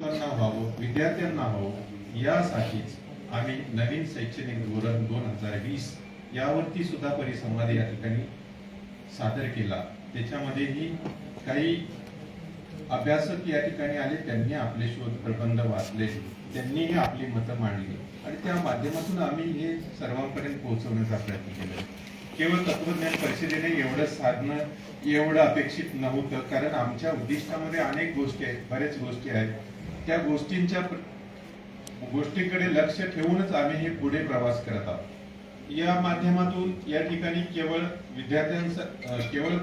शिक्षकांना व्हावं विद्यार्थ्यांना व्हावं यासाठीच आम्ही नवीन शैक्षणिक धोरण दोन हजार वीस यावरती सुद्धा परिसंवाद या ठिकाणी सादर केला. त्याच्यामध्येही काही अभ्यासक या ठिकाणी आले त्यांनी आपले शोध प्रबंध वाचले त्यांनीही आपली मतं मांडली. आणि त्या माध्यमातून आम्ही हे सर्वांपर्यंत पोहोचवण्याचा प्रयत्न केला. केवळ तत्वज्ञान परिषदेने एवढं साधणं एवढं अपेक्षित नव्हतं. कारण आमच्या उद्दिष्टामध्ये अनेक गोष्टी आहेत बऱ्याच गोष्टी आहेत. त्या गोष्टींच्या गोष्टीकडे लक्ष ठेवूनच आम्ही हे पुढे प्रवास करत आहोत. या माध्यमातून या ठिकाणी केवळ विद्यार्थ्यांचा केवळ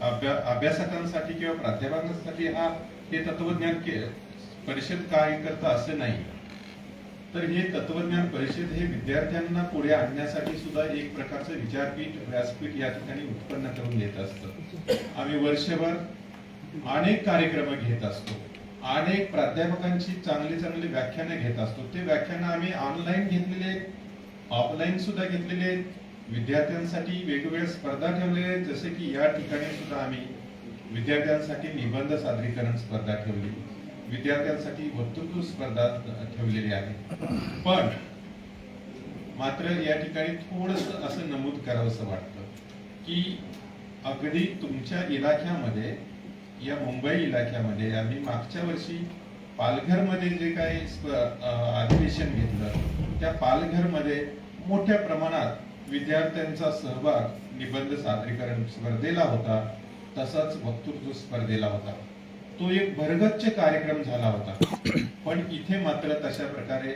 अभ्यासकांसाठी किंवा प्राध्यापकांसाठी हा हे तत्वज्ञान परिषद काय करतं असं नाही. तर हे तत्वज्ञान परिषद हे विद्यार्थ्यांना पुढे आणण्यासाठी सुद्धा एक प्रकारचं विचारपीठ व्यासपीठ या ठिकाणी उत्पन्न करून देत असतं. आम्ही वर्षभर अनेक कार्यक्रम घेत असतो. अनेक प्राध्यापकांची चांगली चांगली व्याख्याने घेत असतो. ते व्याख्यानं आम्ही ऑनलाईन घेतलेले ऑफलाईन सुद्धा घेतलेले आहेत. विद्यार्थ्यांसाठी वेगवेगळ्या स्पर्धा ठेवलेल्या आहेत. जसे की या ठिकाणी सुद्धा आम्ही विद्यार्थ्यांसाठी निबंध सादरीकरण स्पर्धा ठेवली. विद्यार्थ्यांसाठी वक्तृत्व स्पर्धा ठेवलेली आहे. पण मात्र या ठिकाणी थोडस असं नमूद करावंसं वाटतं की अगदी तुमच्या इलाख्यामध्ये या मुंबई इलाक्यामध्ये आम्ही मागच्या वर्षी पालघरमध्ये जे काही अधिवेशन घेतलं त्या पालघरमध्ये मोठ्या प्रमाणात विद्यार्थ्यांचा सहभाग निबंध सादरीकरण स्पर्धेला होता तसाच वक्तृत्व स्पर्धेला होता. तो एक भरगच्च कार्यक्रम झाला होता. पण इथे मात्र तशा प्रकारे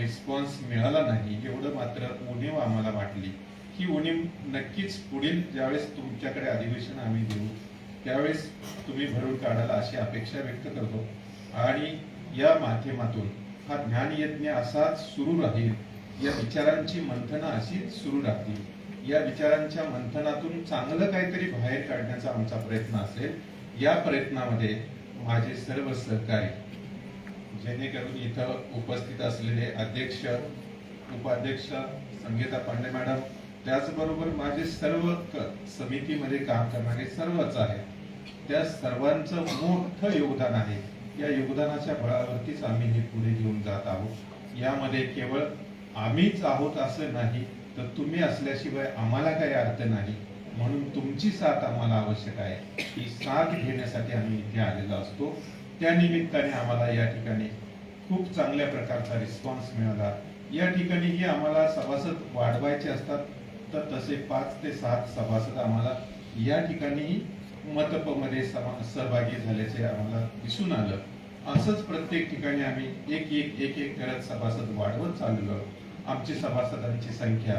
रिस्पॉन्स मिळाला नाही एवढं मात्र उणीव आम्हाला वाटली. ही उणीव नक्कीच पुढील ज्यावेळेस तुमच्याकडे अधिवेशन आम्ही देऊ त्यावेळेस तुम्ही भरून काढाल अशी अपेक्षा व्यक्त करतो. आणि या माध्यमातून हा ज्ञानयज्ञ असाच सुरू राहील. या विचारांची मंथनं अशीच सुरू राहतील. या विचारांच्या मंथनातून चांगलं काहीतरी बाहेर काढण्याचा आमचा प्रयत्न असेल. या प्रयत्नामध्ये माझे सर्व सहकारी जेणेकरून इथं उपस्थित असलेले अध्यक्ष उपाध्यक्ष संगीता पांडे मॅडम त्याचबरोबर माझे सर्व समितीमध्ये काम करणारे सर्वच आहेत. त्या सर्वांचं मोठं योगदान आहे. या योगदानाच्या बळावरतीच आम्ही हे पुढे घेऊन जात आहोत. यामध्ये केवळ आम्हीच आहोत असं नाही तर तुम्ही असल्याशिवाय आम्हाला काही अर्थ नाही. म्हणून तुमची साथ आम्हाला आवश्यक आहे. ही साथ घेण्यासाठी आम्ही इथे आलेलो असतो. त्या निमित्ताने आम्हाला या ठिकाणी खूप चांगल्या प्रकारचा रिस्पॉन्स मिळाला. या ठिकाणीही आम्हाला सभासद वाढवायचे असतात तर तसे पाच ते सात सभासद आम्हाला या ठिकाणी मतपमध्ये समा- सहभागी झाल्याचे आम्हाला दिसून आलं. असंच प्रत्येक ठिकाणी आम्ही एक एक एक एक करत सभासद वाढवत चाललो आमची सभासदांची संख्या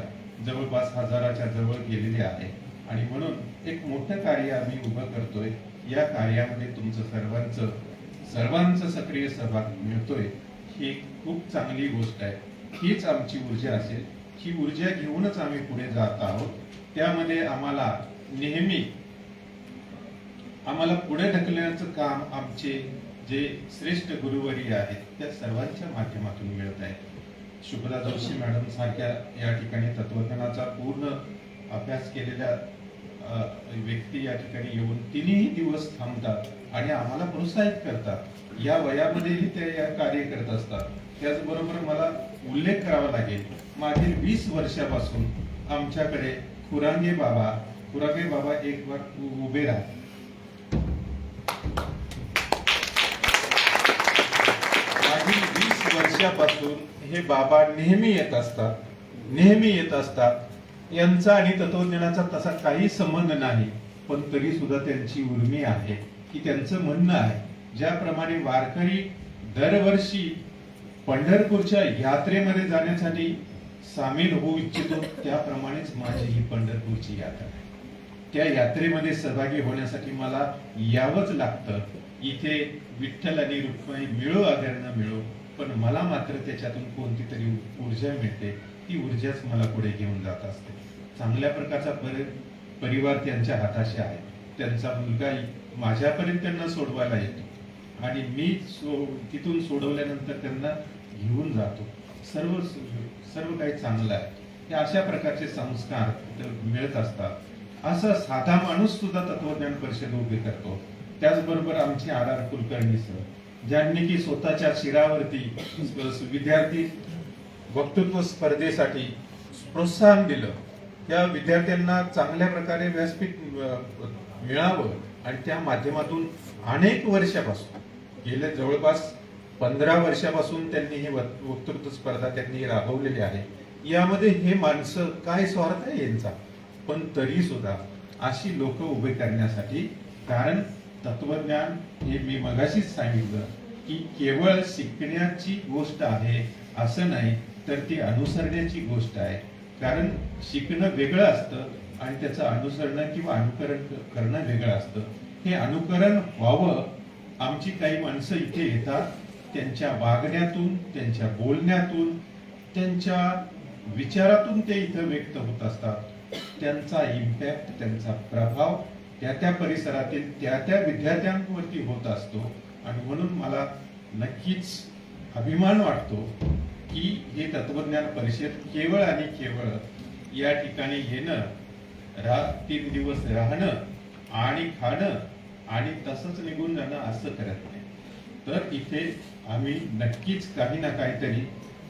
जवळपास हजाराच्या जवळ गेलेली आहे. आणि म्हणून एक मोठं कार्य आम्ही उभं करतोय. या कार्यामध्ये तुमचं सर्वांचं सर्वांचं सक्रिय सहभाग मिळतोय. ही खूप चांगली गोष्ट आहे. हीच आमची ऊर्जा असेल. ही ऊर्जा घेऊनच आम्ही पुढे जात आहोत. त्यामध्ये आम्हाला नेहमी आम्हाला पुढे ढकलण्याचं काम आमचे जे श्रेष्ठ गुरुवरी आहेत त्या सर्वांच्या माध्यमातून मिळत आहे. शुभदा जोशी मॅडम सारख्या या ठिकाणी तत्वज्ञानाचा पूर्ण अभ्यास केलेल्या व्यक्ती या ठिकाणी येऊन तिन्ही दिवस थांबतात आणि आम्हाला प्रोत्साहित करतात. या वयामध्येही ते या कार्य करत असतात. त्याचबरोबर मला उल्लेख करावा लागेल मागील वीस वर्षापासून आमच्याकडे खुरांगे बाबा खुरांगे बाबा एक वर उभे राहतात. वर्षापासून हे बाबा नेहमी येत असतात नेहमी येत असतात. यांचा आणि तत्वज्ञानाचा तसा काही संबंध नाही पण तरी सुद्धा त्यांची उर्मी आहे की त्यांचं म्हणणं आहे. ज्याप्रमाणे वारकरी दरवर्षी पंढरपूरच्या यात्रेमध्ये जाण्यासाठी सामील होऊ इच्छितो त्याप्रमाणेच माझी ही पंढरपूरची यात्रा आहे. त्या यात्रेमध्ये सहभागी होण्यासाठी मला यावंच लागतं. इथे विठ्ठल आणि रुक्माई मिळो अगर मिळो पण मला मात्र त्याच्यातून कोणती तरी ऊर्जा मिळते ती ऊर्जाच मला पुढे घेऊन जात असते. चांगल्या प्रकारचा परि परिवार त्यांच्या हाताशी आहे. त्यांचा मुलगा माझ्यापर्यंत त्यांना सोडवायला येतो. आणि मी सो तिथून सोडवल्यानंतर त्यांना घेऊन जातो. सर्व सर्व काही चांगलं आहे. हे अशा प्रकारचे संस्कार मिळत असतात. असं साधा माणूस सुद्धा तत्वज्ञान परिषद उभी करतो. त्याचबरोबर आमचे आर आर कुलकर्णी सर ज्यांनी की स्वतःच्या शिरावरती विद्यार्थी वक्तृत्व स्पर्धेसाठी प्रोत्साहन दिलं त्या विद्यार्थ्यांना चांगल्या प्रकारे व्यासपीठ मिळावं आणि त्या माध्यमातून अनेक वर्षापासून गेले जवळपास पंधरा वर्षापासून त्यांनी ही वक्तृत्व स्पर्धा त्यांनी राबवलेली आहे. यामध्ये हे माणसं काय स्वार्थ आहे यांचा? पण तरी सुद्धा अशी लोक उभे करण्यासाठी कारण तत्वज्ञान हे मी मगाशीच सांगितलं की केवळ शिकण्याची गोष्ट आहे असं नाही तर ती अनुसरण्याची गोष्ट आहे. कारण शिकणं वेगळं असतं आणि त्याचं अनुसरण किंवा अनुकरण करणं वेगळं असतं. हे अनुकरण व्हावं आमची काही माणसं इथे येतात त्यांच्या वागण्यातून त्यांच्या बोलण्यातून त्यांच्या विचारातून ते इथं व्यक्त होत असतात. त्यांचा इम्पॅक्ट त्यांचा प्रभाव त्या त्या परिसरातील त्या त्या विद्यार्थ्यांवरती होत असतो. आणि म्हणून मला नक्कीच अभिमान वाटतो की हे तत्वज्ञान परिषद केवळ आणि केवळ या ठिकाणी येणं रा तीन दिवस राहणं आणि खाणं आणि तसंच निघून जाणं असं करत नाही. तर इथे आम्ही नक्कीच काही ना काहीतरी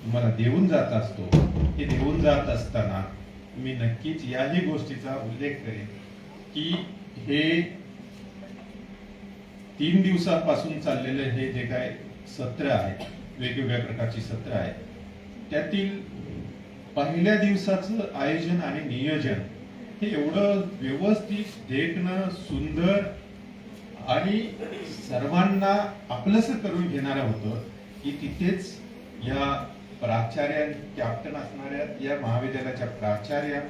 तुम्हाला देऊन जात असतो. हे देऊन जात असताना मी नक्कीच याही गोष्टीचा उल्लेख करेन. की हे तीन दिवसापासून चाललेलं हे जे काय सत्र आहे वेगवेगळ्या प्रकारची सत्र आहे त्यातील पहिल्या दिवसाचं आयोजन आणि नियोजन हे एवढं व्यवस्थित देखणं सुंदर आणि सर्वांना आपलंस करून घेणारं होतं की तिथेच या प्राचार्या कॅप्टन असणाऱ्या या महाविद्यालयाच्या प्राचार्या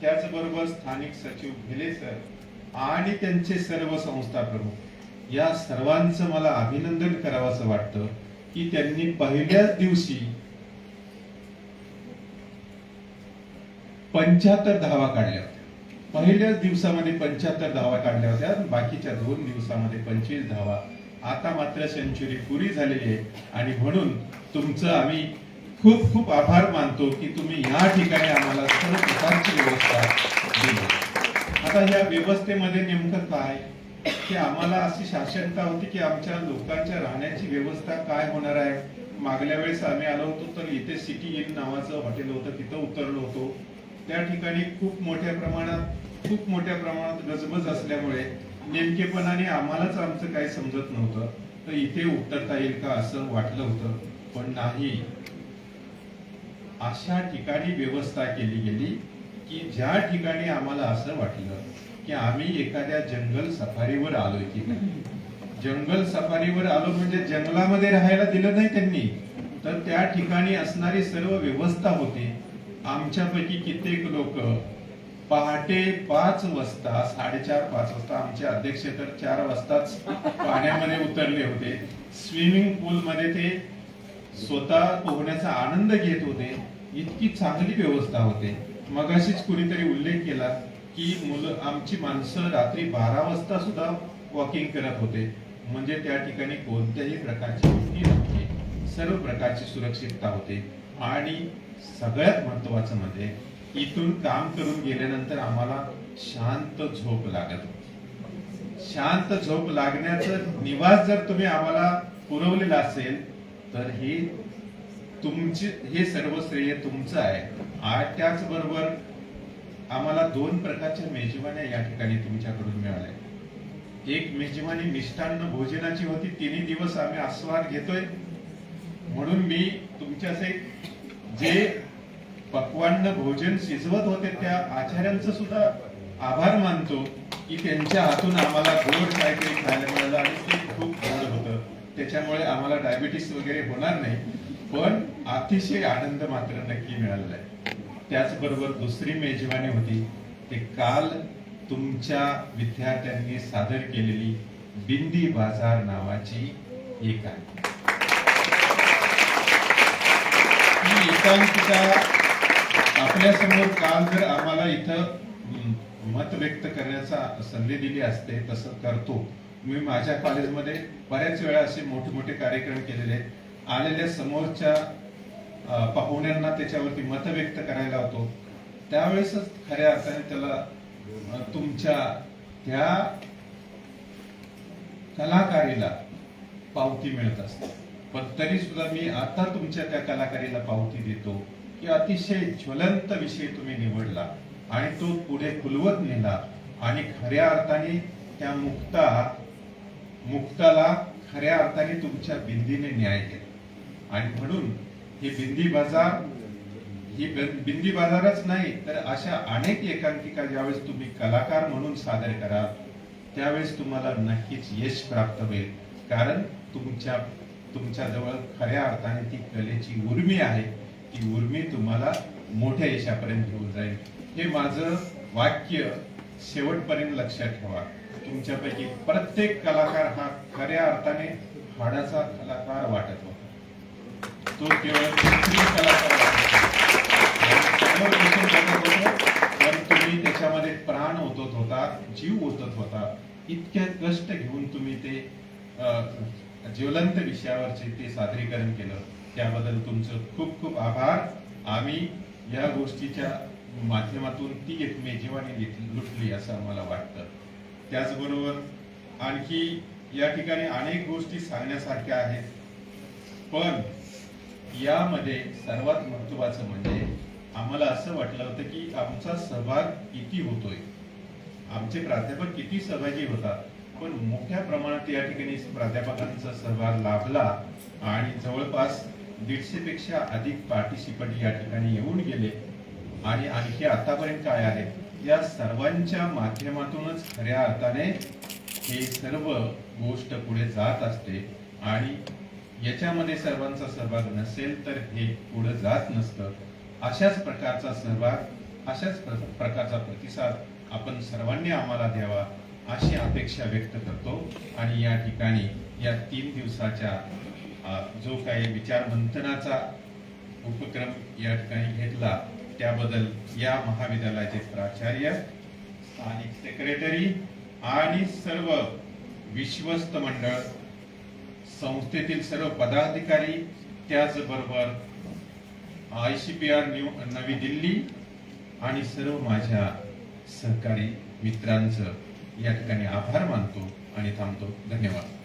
त्याचबरोबर स्थानिक सचिव भिले सर आणि त्यांचे सर्व संस्था प्रमुख या सर्वांचं मला अभिनंदन करावंसं वाटतं की त्यांनी पहिल्याच दिवशी पंच्याहत्तर धावा काढल्या होत्या. पहिल्याच दिवसामध्ये पंच्याहत्तर धावा काढल्या होत्या बाकीच्या दोन दिवसामध्ये पंचवीस धावा. आता मात्र सेंचुरी पुरी झालेली आहे आणि म्हणून तुमचं आम्ही खूप खूप आभार मानतो की तुम्ही या ठिकाणी आम्हाला सर्व प्रकारची व्यवस्था दिली. आता या व्यवस्थेमध्ये नेमकं काय? की आम्हाला अशी शासनता होती की आमच्या लोकांच्या राहण्याची व्यवस्था काय होणार आहे? मागल्या वेळेस आम्ही आलो होतो तर इथे सिटी इन नावाचं हॉटेल होतं तिथं उतरलो होतो. त्या ठिकाणी खूप मोठ्या प्रमाणात खूप मोठ्या प्रमाणात गजबज असल्यामुळे नेमकेपणाने आम्हालाच आमचं काही समजत नव्हतं. तर इथे उतरता येईल का असं वाटलं होतं पण नाही. अशा ठिकाणी व्यवस्था केली गेली की ज्या ठिकाणी आम्हाला असं वाटलं की आम्ही एखाद्या जंगल सफारीवर आलोय की नाही. जंगल सफारीवर आलो म्हणजे जंगलामध्ये राहायला दिलं नाही त्यांनी. तर त्या ठिकाणी असणारी सर्व व्यवस्था होती. आमच्यापैकी कित्येक लोक पहाटे पाच वाजता साडेचार पाच वाजता आमचे अध्यक्ष तर चार वाजताच पाण्यामध्ये उतरले होते. स्विमिंग पूल मध्ये ते स्वतः पोहण्याचा आनंद घेत होते इतकी चांगली व्यवस्था होते. मगाशीच कुणीतरी उल्लेख केला की मुलं आमची माणसं रात्री बारा वाजता सुद्धा वॉकिंग करत होते. म्हणजे त्या ठिकाणी कोणत्याही प्रकारची भीती नव्हती. सर्व प्रकारची सुरक्षितता होते. आणि सगळ्यात महत्वाचं म्हणजे इथून काम करून गेल्यानंतर आम्हाला शांत झोप लागत होती. शांत झोप लागण्याचं निवास जर तुम्ही आम्हाला पुरवलेला असेल तर हे तुमचे हे सर्व श्रेय तुमचं आहे. आणि त्याचबरोबर आम्हाला दोन प्रकारच्या मेजवान्या या ठिकाणी तुमच्याकडून मिळाल्या. एक मेजवानी मिष्टान्न भोजनाची होती. तिन्ही दिवस आम्ही आस्वाद घेतोय. म्हणून मी तुमच्याचे जे पक्वान्न भोजन शिजवत होते त्या आचार्यांचं सुद्धा आभार मानतो की त्यांच्या हातून आम्हाला गोड काहीतरी खायला मिळालं आणि ते खूप गोड होतं. त्याच्यामुळे आम्हाला डायबिटीस वगैरे होणार नाही पण अतिशय आनंद मात्र नक्की मिळालेला आहे. त्याचबरोबर दुसरी मेजवानी होती ते काल तुमच्या विद्यार्थ्यांनी सादर केलेली बिंदी बाजार नावाची एक आहे. ही एकांकिका आपल्या काल जर आम्हाला इथं मत व्यक्त करण्याचा संधी दिली असते तसं करतो. मी माझ्या कॉलेजमध्ये बऱ्याच वेळा असे मोठे मोठे कार्यक्रम केलेले आहेत. आलेल्या समोरच्या पाहुण्यांना त्याच्यावरती मत व्यक्त करायला होतो त्यावेळेसच खऱ्या अर्थाने त्याला तुमच्या त्या कलाकारीला पावती मिळत असते पण तरी सुद्धा मी आता तुमच्या त्या कलाकारीला पावती देतो की अतिशय ज्वलंत विषय तुम्ही निवडला आणि तो पुढे खुलवत नेला आणि खऱ्या अर्थाने त्या मुक्ता मुक्ताला खऱ्या अर्थाने तुमच्या बिंदीने न्याय केला. आणि म्हणून ही बिंदी बाजार ही बिंदी बाजारच नाही तर अशा अनेक एकांकिका ज्यावेळेस तुम्ही कलाकार म्हणून सादर कराल त्यावेळेस तुम्हाला नक्कीच यश प्राप्त होईल. कारण तुमच्या तुमच्याजवळ खऱ्या अर्थाने ती कलेची उर्मी आहे ती उर्मी तुम्हाला मोठ्या यशापर्यंत घेऊन जाईल. हे माझं वाक्य शेवटपर्यंत लक्षात ठेवा. तुमच्यापैकी प्रत्येक कलाकार हा खऱ्या अर्थाने हाडाचा कलाकार वाटत होता. तो केवळ कलाकार पण तुम्ही त्याच्यामध्ये प्राण ओतत होता जीव ओतत होता. इतक्या कष्ट घेऊन तुम्ही ते ज्वलंत विषयावरचे ते सादरीकरण केलं. त्याबद्दल तुमचं खूप खूप आभार. आम्ही या गोष्टीच्या माध्यमातून ती एक मेजवानी घेतली- लुटली असं आम्हाला वाटतं. त्याचबरोबर आणखी या ठिकाणी अनेक गोष्टी सांगण्यासारख्या आहेत. पण यामध्ये सर्वात महत्वाचं म्हणजे आम्हाला असं वाटलं होतं की आमचा सहभाग किती होतोय. आमचे प्राध्यापक किती सहभागी होतात. पण मोठ्या प्रमाणात या ठिकाणी प्राध्यापकांचा सहभाग लाभला आणि जवळपास दीडशे पेक्षा अधिक पार्टिसिपंट या ठिकाणी येऊन गेले. आणि आणखी आतापर्यंत काय आहे? या सर्वांच्या माध्यमातूनच खऱ्या अर्थाने हे सर्व गोष्ट पुढे जात असते आणि याच्यामध्ये सर्वांचा सहभाग नसेल तर हे पुढे जात नसतं. अशाच प्रकारचा सहभाग अशाच प्र- प्रकारचा प्रतिसाद आपण सर्वांनी आम्हाला द्यावा अशी अपेक्षा व्यक्त करतो. आणि या ठिकाणी या तीन दिवसाच्या जो काही विचारमंथनाचा उपक्रम या ठिकाणी घेतला त्याबद्दल या महाविद्यालयाचे प्राचार्य स्थानिक सेक्रेटरी आणि सर्व विश्वस्त मंडळ संस्थेतील सर्व पदाधिकारी त्याचबरोबर I C P R new नवी दिल्ली आणि सर्व माझ्या सहकारी मित्रांचं या ठिकाणी आभार मानतो आणि थांबतो. धन्यवाद.